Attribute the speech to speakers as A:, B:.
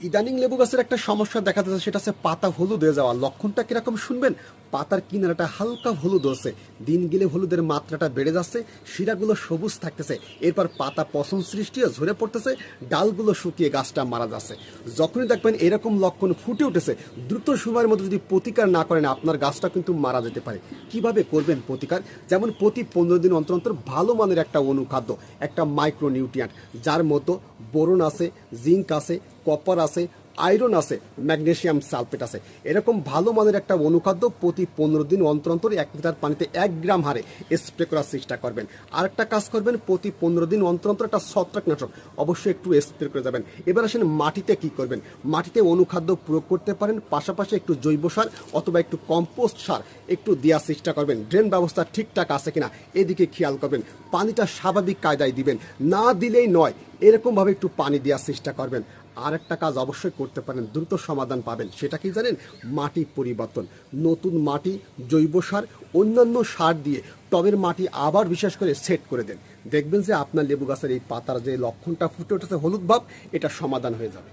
A: ইদানিং লেবু গাছের একটা সমস্যা দেখা যাচ্ছে সেটা হচ্ছে পাতা হলুদ হয়ে যাওয়া। লক্ষণটা কীরকম শুনবেন? পাতার কিনারাটা হালকা হলুদ হচ্ছে। দিন গেলে হলুদের মাত্রাটা বেড়ে যাচ্ছে, শিরাগুলো সবুজ থাকতেছে। এরপর পাতা পছন্দ সৃষ্টি ঝরে পড়তেছে, ডালগুলো শুকিয়ে গাছটা মারা যাচ্ছে। যখনই দেখবেন এরকম লক্ষণ ফুটে উঠেছে, দ্রুত সময়ের মধ্যে যদি প্রতিকার না করেন, আপনার গাছটা কিন্তু মারা যেতে পারে। কীভাবে করবেন প্রতিকার? যেমন প্রতি পনেরো দিন অন্তর অন্তর ভালো মানের একটা অনুখাদ্য, একটা মাইক্রোনিউট্রিয়েন্ট যার মতো বোরন আছে জিঙ্ক আছে কপার আছে আয়রন আছে ম্যাগনেশিয়াম সালফেট আছে। এরকম ভালো মানের একটা অনুখাদ্য প্রতি পনেরো দিন অন্তর অন্তর এক লিটার পানিতে এক গ্রাম হারে স্প্রে করার চেষ্টা করবেন। আর একটা কাজ করবেন, প্রতি পনেরো দিন অন্তর অন্তর একটা ছত্রাকনাশক অবশ্যই একটু স্প্রে করে যাবেন। এবার আসেন মাটিতে কি করবেন? মাটিতে অনুখাদ্য প্রয়োগ করতে পারেন, পাশাপাশি একটু জৈব সার অথবা একটু কম্পোস্ট সার একটু দেওয়ার চেষ্টা করবেন। ড্রেন ব্যবস্থা ঠিকঠাক আছে কিনা এদিকে খেয়াল করবেন। পানিটা স্বাভাবিক কায়দায় দিবেন। না দিলেই নয়, এরকমভাবে একটু পানি দেওয়ার চেষ্টা করবেন। আর একটা কাজ অবশ্যই করতে পারেন, দ্রুত সমাধান পাবেন। সেটা কি জানেন? মাটি পরিবর্তন। নতুন মাটি, জৈব সার, অন্যান্য সার দিয়ে টবের মাটি আবার বিশেষ করে সেট করে দেন। দেখবেন যে আপনার লেবু গাছের এই পাতার যে লক্ষণটা ফুটে উঠেছে, হলুদ ভাব, এটা সমাধান হয়ে যাবে।